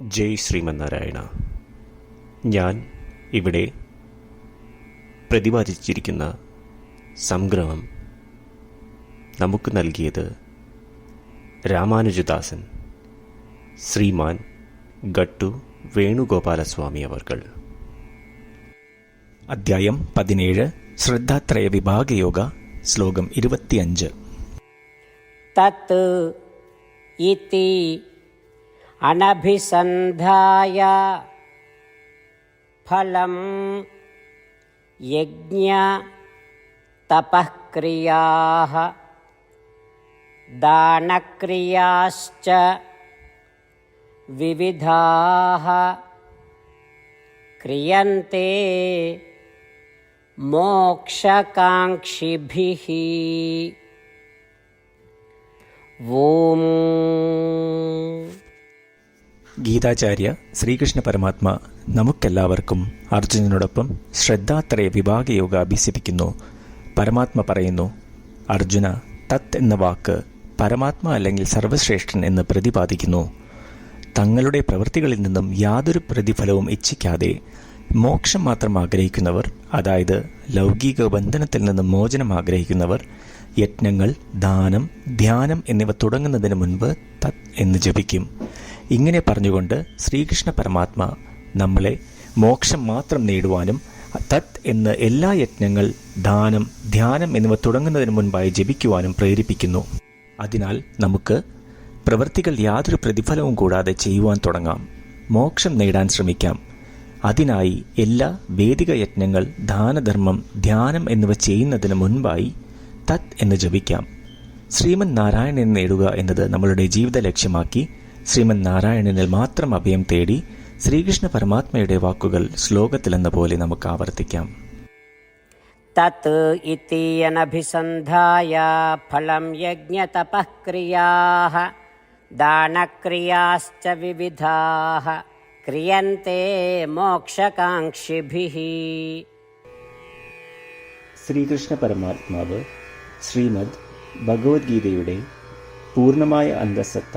ജയ് ശ്രീമന്നാരായണ. ഞാൻ ഇവിടെ പ്രതിപാദിച്ചിരിക്കുന്ന സംഗ്രഹം നമുക്ക് നൽകിയത് രാമാനുജദാസൻ ശ്രീമാൻ ഗട്ടു വേണുഗോപാലസ്വാമി അവർകൾ. അധ്യായം പതിനേഴ് ശ്രദ്ധാത്രയ വിഭാഗയോഗ ശ്ലോകം ഇരുപത്തിയഞ്ച്. तत् అనభిసంధాయ ఫలం యజ్ఞ తపక్రియా దానక్రియాశ్చ వివిధా క్రియంతే మోక్షకాంక్షిభిః ఓం ഗീതാചാര്യ ശ്രീകൃഷ്ണ പരമാത്മ നമുക്കെല്ലാവർക്കും അർജുനനോടൊപ്പം ശ്രദ്ധാത്രയ വിഭാഗയോഗ അഭ്യസിപ്പിക്കുന്നു. പരമാത്മ പറയുന്നു അർജുന തത് എന്ന വാക്ക് പരമാത്മ അല്ലെങ്കിൽ സർവശ്രേഷ്ഠൻ എന്ന് പ്രതിപാദിക്കുന്നു. തങ്ങളുടെ പ്രവൃത്തികളിൽ നിന്നും യാതൊരു പ്രതിഫലവും ഇച്ഛിക്കാതെ മോക്ഷം മാത്രം ആഗ്രഹിക്കുന്നവർ അതായത് ലൗകിക ബന്ധനത്തിൽ നിന്നും മോചനം ആഗ്രഹിക്കുന്നവർ യജ്ഞങ്ങൾ ദാനം ധ്യാനം എന്നിവ തുടങ്ങുന്നതിന് മുൻപ് തത് എന്ന് ജപിക്കും. ഇങ്ങനെ പറഞ്ഞുകൊണ്ട് ശ്രീകൃഷ്ണ പരമാത്മ നമ്മളെ മോക്ഷം മാത്രം നേടുവാനും തത് എന്ന് എല്ലാ യജ്ഞങ്ങൾ ദാനം ധ്യാനം എന്നിവ തുടങ്ങുന്നതിന് മുൻപായി ജപിക്കുവാനും പ്രേരിപ്പിക്കുന്നു. അതിനാൽ നമുക്ക് പ്രവൃത്തികൾ യാതൊരു പ്രതിഫലവും കൂടാതെ ചെയ്യുവാൻ തുടങ്ങാം. മോക്ഷം നേടാൻ ശ്രമിക്കാം. അതിനായി എല്ലാ വേദിക യജ്ഞങ്ങൾ ദാനധർമ്മം ധ്യാനം എന്നിവ ചെയ്യുന്നതിന് മുൻപായി തത് എന്ന് ജപിക്കാം. ശ്രീമൻ നാരായണൻ നേടുക എന്നത് നമ്മളുടെ ജീവിത ലക്ഷ്യമാക്കി ശ്രീമന് നാരായണനിൽ മാത്രം അഭയം തേടി ശ്രീകൃഷ്ണ പരമാത്മയുടെ വാക്കുകൾ ശ്ലോകത്തിലെന്ന പോലെ നമുക്ക് ആവർത്തിക്കാം. തത് ഇതീയനഭിസന്ധായ ഫലം യജ്ഞതപക്രിയാ ദാനക്രിയാശ്ച വിവിധാ ക്രിയന്തേ മോക്ഷകാംക്ഷിഭിഃ. ശ്രീകൃഷ്ണ പരമാത്മാവ് ശ്രീമദ് ഭഗവത്ഗീതയുടെ പൂർണമായ അന്തസത്ത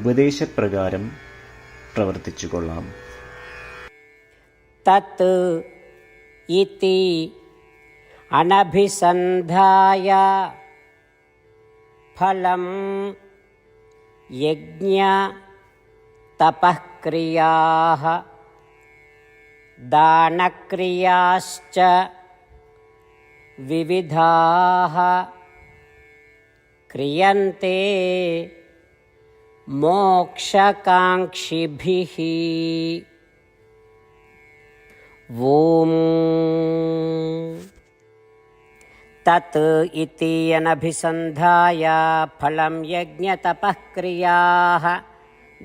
ഉപദേശപ്രകാരം പ്രവർത്തിച്ചു കൊള്ളാം तत् इति अनभिसन्धाय फलं यज्ञतपःक्रियाः दानक्रियाश्च विविधाः क्रियन्ते मोक्षकाङ्क्षिभिः ॐ तत् इति अनभिसन्धाय फलं यज्ञतपः क्रियाः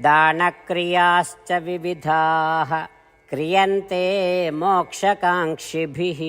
दानक्रियाश्च विविधाः क्रियन्ते मोक्षकाङ्क्षिभिः